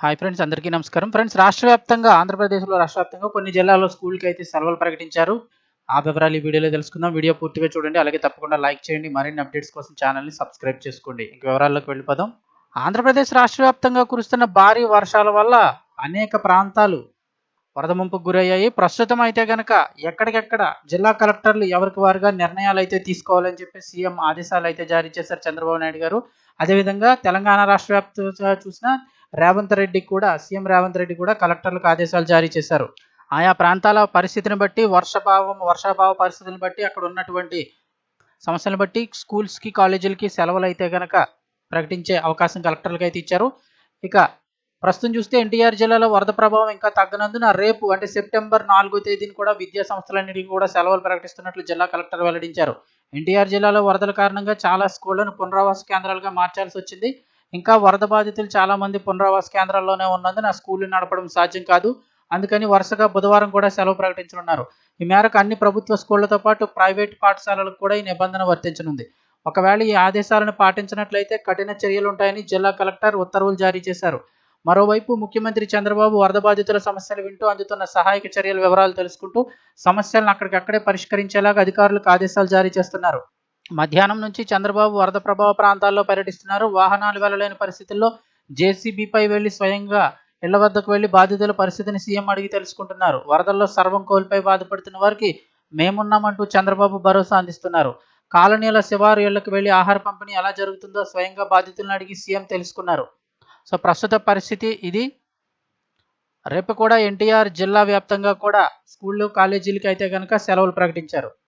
Hi friends అందరికీ నమస్కారం. Friends రాష్ట్ర వ్యాప్తంగా ఆంధ్రప్రదేశ్లో రాష్ట్ర వ్యాప్తంగా కొన్ని జిల్లాల్లో స్కూల్కి అయితే సెలవులు ప్రకటించారు. ఆ వివరాలు ఈ వీడియోలో తెలుసుకుందాం. వీడియో పూర్తిగా చూడండి. అలాగే తప్పకుండా లైక్ చేయండి. మరిన్ని అప్డేట్స్ కోసం ఛానల్ని సబ్స్క్రైబ్ చేసుకోండి. ఇంక వివరాల్లోకి వెళ్ళిపోదాం. ఆంధ్రప్రదేశ్ రాష్ట్ర వ్యాప్తంగా కురుస్తున్న భారీ వర్షాల వల్ల అనేక ప్రాంతాలు వరద ముంపుకు గురయ్యాయి. ప్రస్తుతం అయితే గనక ఎక్కడికెక్కడ జిల్లా కలెక్టర్లు ఎవరికి వారుగా నిర్ణయాలు అయితే తీసుకోవాలని చెప్పి సీఎం ఆదేశాలు అయితే జారీ చేశారు చంద్రబాబు నాయుడు గారు. అదేవిధంగా తెలంగాణ రాష్ట్ర వ్యాప్తంగా చూసిన రేవంత్ రెడ్డి కూడా సీఎం రేవంత్ రెడ్డి కూడా కలెక్టర్లకు ఆదేశాలు జారీ చేశారు. ఆయా ప్రాంతాల పరిస్థితిని బట్టి వర్షభావం వర్షాభావ పరిస్థితిని బట్టి అక్కడ ఉన్నటువంటి సమస్యలను బట్టి స్కూల్స్కి కాలేజీలకి సెలవులు అయితే కనుక ప్రకటించే అవకాశం కలెక్టర్లకు అయితే ఇచ్చారు. ఇక ప్రస్తుతం చూస్తే ఎన్టీఆర్ జిల్లాలో వరద ప్రభావం ఇంకా తగ్గనందున రేపు అంటే సెప్టెంబర్ నాలుగో తేదీని కూడా విద్యా సంస్థలన్నిటికీ కూడా సెలవులు ప్రకటిస్తున్నట్లు జిల్లా కలెక్టర్ వెల్లడించారు. ఎన్టీఆర్ జిల్లాలో వరదల కారణంగా చాలా స్కూళ్ళను పునరావాస కేంద్రాలుగా మార్చాల్సి వచ్చింది. ఇంకా వరద బాధితులు చాలామంది పునరావాస కేంద్రాల్లోనే ఉన్నందున స్కూళ్ళు నడపడం సాధ్యం కాదు. అందుకని వరుసగా బుధవారం కూడా సెలవు ప్రకటించనున్నారు. ఈ మేరకు అన్ని ప్రభుత్వ స్కూళ్ళతో పాటు ప్రైవేట్ పాఠశాలలకు కూడా ఈ నిబంధన వర్తించనుంది. ఒకవేళ ఈ ఆదేశాలను పాటించినట్లయితే కఠిన చర్యలు ఉంటాయని జిల్లా కలెక్టర్ ఉత్తర్వులు జారీ చేశారు. మరోవైపు ముఖ్యమంత్రి చంద్రబాబు వరద బాధితుల సమస్యలు వింటూ అందుతున్న సహాయక చర్యల వివరాలు తెలుసుకుంటూ సమస్యలను అక్కడికక్కడే పరిష్కరించేలాగా అధికారులకు ఆదేశాలు జారీ చేస్తున్నారు. మధ్యాహ్నం నుంచి చంద్రబాబు వరద ప్రభావ ప్రాంతాల్లో పర్యటిస్తున్నారు. వాహనాలు వెళ్ళలేని పరిస్థితుల్లో జేసీబీపై వెళ్ళి స్వయంగా ఇళ్ళ వద్దకు వెళ్ళి బాధితుల పరిస్థితిని సీఎం అడిగి తెలుసుకుంటున్నారు. వరదల్లో సర్వం కోల్పోయి బాధపడుతున్న వారికి మేమున్నామంటూ చంద్రబాబు భరోసా అందిస్తున్నారు. కాలనీల శివారు ఇళ్ళకు వెళ్ళి ఆహార పంపిణీ ఎలా జరుగుతుందో స్వయంగా బాధితులను అడిగి సీఎం తెలుసుకున్నారు. సో ప్రస్తుత పరిస్థితి ఇది. రేపు కూడా ఎన్టీఆర్ జిల్లా వ్యాప్తంగా కూడా స్కూళ్ళు కాలేజీలకి అయితే కనుక సెలవులు ప్రకటించారు.